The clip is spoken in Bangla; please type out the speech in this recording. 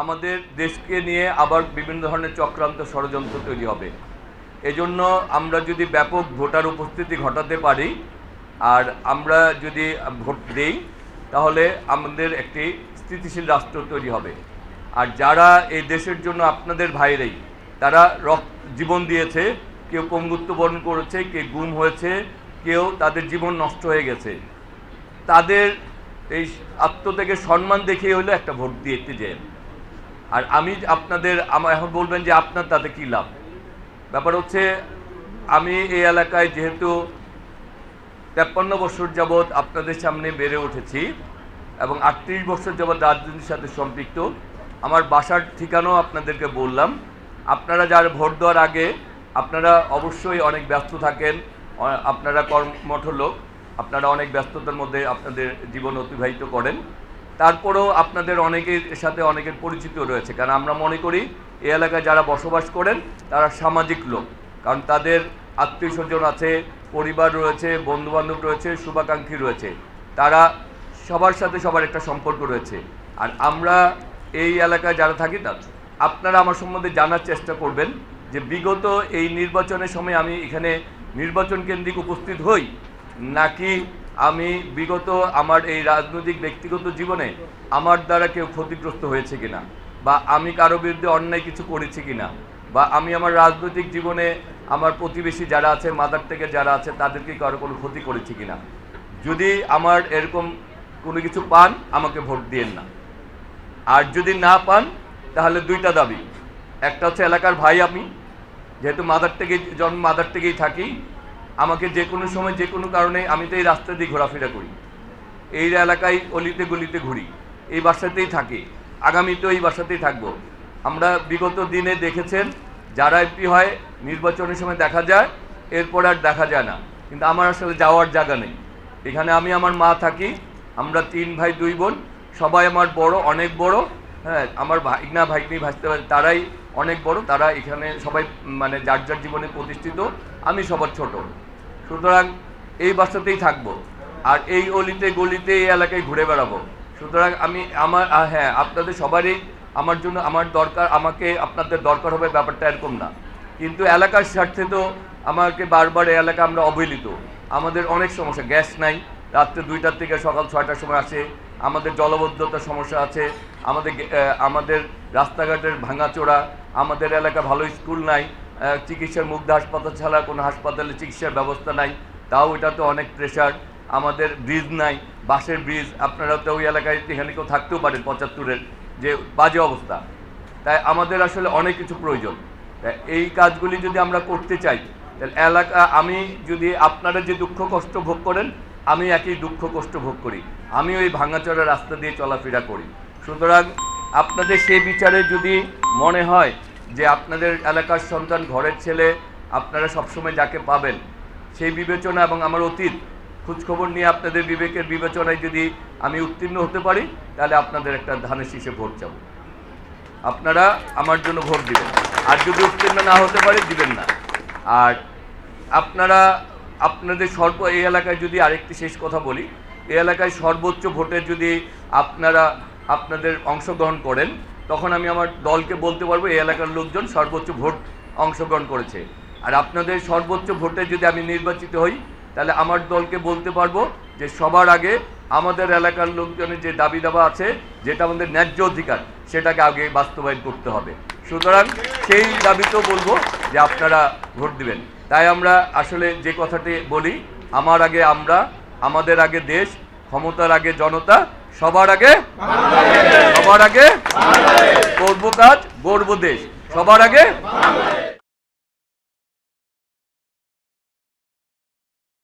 আমাদের দেশকে নিয়ে আবার বিভিন্ন ধরনের চক্রান্ত ষড়যন্ত্র তৈরি হবে। এজন্য আমরা যদি ব্যাপক ভোটার উপস্থিতি ঘটাতে পারি, আর আমরা যদি ভোট দেই, তাহলে আমাদের একটি স্থিতিশীল রাষ্ট্র তৈরি হবে। আর যারা এই দেশের জন্য আপনাদের ভাইরাই তারা রক্ত, জীবন দিয়েছে, কেউ পঙ্গুত্ব করেছে, কেউ গুম হয়েছে, কেউ তাদের জীবন নষ্ট হয়ে গেছে। তাদের এই আত্মত্যাগের সম্মান দেখিয়ে হলো একটা ভোট দিতে যেন আর আমি আপনাদের আমার এখন বলবেন যে আপনার তাতে কী লাভ? ব্যাপার হচ্ছে, আমি এই এলাকায় যেহেতু তেপ্পান্ন বছর যাবৎ আপনাদের সামনে বেড়ে উঠেছি এবং আটত্রিশ বছর যাবৎ রাজনীতির সাথে সম্পৃক্ত, আমার বাসার ঠিকানাও আপনাদেরকে বললাম। আপনারা যার ভোট দেওয়ার আগে আপনারা অবশ্যই অনেক ব্যস্ত থাকেন আপনারা কর্মঠ লোক, আপনারা অনেক ব্যস্ততার মধ্যে আপনাদের জীবন অতিবাহিত করেন। তারপরেও আপনাদের অনেকের সাথে অনেকের পরিচিত রয়েছে। কারণ আমরা মনে করি, এই এলাকায় যারা বসবাস করেন, তারা সামাজিক লোক। কারণ তাদের আত্মীয় স্বজন আছে, পরিবার রয়েছে, বন্ধুবান্ধব রয়েছে, শুভাকাঙ্ক্ষী রয়েছে। তারা সবার সাথে সবার একটা সম্পর্ক রয়েছে। আর আমরা এই এলাকায় যারা থাকি তা আপনারা আমার সম্বন্ধে জানার চেষ্টা করবেন যে বিগত এই নির্বাচনের সময় আমি এখানে নির্বাচন কেন্দ্রিক উপস্থিত হই। নাকি আমি বিগত আমার এই রাজনৈতিক ব্যক্তিগত জীবনে আমার দ্বারা কেউ ক্ষতিগ্রস্ত হয়েছে কিনা? বা আমি কারও বিরুদ্ধে অন্যায় কিছু করেছি কিনা? বা আমি আমার রাজনৈতিক জীবনে আমার প্রতিবেশী যারা আছে মাদার থেকে যারা আছে, তাদেরকে কারও কোনো ক্ষতি করেছি কিনা? যদি আমার এরকম কোনো কিছু পান, আমাকে ভোট দিয়েন না। আর যদি না পান, তাহলে দুইটা দাবি। একটা হচ্ছে এলাকার ভাই আমি, যেহেতু মাদার থেকে জন্ম মাদার থেকেই থাকি আমাকে যে কোনো সময়, যে কোনো কারণে আমি তো এই রাস্তা দিয়ে ঘোরাফেরা করি। এই এলাকায় অলিতে গলিতে ঘুরি। এই বাসাতেই থাকি। আগামীতেও এই বাসাতেই থাকব। আমরা বিগত দিনে দেখেছেন, যারা এমপি হয়, নির্বাচনের সময় দেখা যায়, এরপর আর দেখা যায় না। কিন্তু আমার আসলে যাওয়ার জায়গা নেই। এখানে আমি, আমার মা থাকি। আমরা তিন ভাই, দুই বোন। সবাই আমার বড়, অনেক বড়। হ্যাঁ আমার ভাইগনা ভাইগনি ভাসতে পারে তারাই অনেক বড়, তারা এখানে সবাই মানে যার যার জীবনে প্রতিষ্ঠিত, আমি সবার ছোট। সুতরাং এই বাসাতেই থাকব আর এই অলিতে গলিতে এই এলাকায় ঘুরে বেড়াবো। সুতরাং আমি আমার হ্যাঁ আপনাদের সবারই আমার জন্য আমার দরকার, আমাকে আপনাদের দরকার হবে ব্যাপারটা এরকম না। কিন্তু এলাকার স্বার্থে তো আমাকে বারবার এলাকা আমরা অবহেলিত। আমাদের অনেক সমস্যা, গ্যাস নাই রাত্রে দুইটার থেকে সকাল ছয়টার সময় আসে। আমাদের জলবদ্ধতার সমস্যা আছে। আমাদের আমাদের রাস্তাঘাটের ভাঙাচোরা, আমাদের এলাকা ভালো স্কুল নাই চিকিৎসার মুগ্ধ হাসপাতাল ছাড়া কোনো হাসপাতালে চিকিৎসার ব্যবস্থা নাই। তাও এটা তো অনেক প্রেশার আমাদের ব্রিজ নাই বাসের ব্রিজ আপনারা তো ওই এলাকায় এখানে কেউ থাকতেও পারেন পঁচাত্তরের, যে বাজে অবস্থা। তাই আমাদের আসলে অনেক কিছু প্রয়োজন। এই কাজগুলি যদি আমরা করতে চাই, তাহলে এলাকা আমি যদি আপনারা যে দুঃখ কষ্ট ভোগ করেন আমি একই দুঃখ কষ্ট ভোগ করি। আমি ওই ভাঙাচড়া রাস্তা দিয়ে চলাফেরা করি। সুতরাং আপনাদের সেই বিচারে যদি মনে হয় যে আপনাদের এলাকার সন্তান, ঘরের ছেলে, আপনারা সবসময় যাকে পাবেন, সেই বিবেচনা এবং আমার অতীত খোঁজখবর নিয়ে আপনাদের বিবেকের বিবেচনায় যদি আমি উত্তীর্ণ হতে পারি, তাহলে আপনাদের একটা ধানের শীষে ভোট চাবো। আপনারা আমার জন্য ভোট দিবেন। আর যদি উত্তীর্ণ না হতে পারে, দিবেন না। আর আপনারা আপনাদের সর্ব, এই এলাকায় যদি আরেকটি শেষ কথা বলি, এই এলাকায় সর্বোচ্চ ভোটে যদি আপনারা, আপনাদের অংশগ্রহণ করেন, তখন আমি আমার দলকে বলতে পারব, এই এলাকার লোকজন সর্বোচ্চ ভোট অংশগ্রহণ করেছে। আর আপনাদের সর্বোচ্চ ভোটে যদি আমি নির্বাচিত হই, তাহলে আমার দলকে বলতে পারব যে সবার আগে আমাদের এলাকার লোকজনের যে দাবি দাবা আছে, যেটা আমাদের ন্যায্য অধিকার, সেটাকে আগে বাস্তবায়ন করতে হবে। সুতরাং সেই দাবিতেও বলব যে আপনারা ভোট দিবেন। তাই আমরা আসলে যে কথাটি বলি, আমার আগে আমরা, আমাদের আগে দেশ, ক্ষমতার আগে জনতা, সবার আগে সবার আগে করব কাজ, গর্ব দেশ। সবার আগে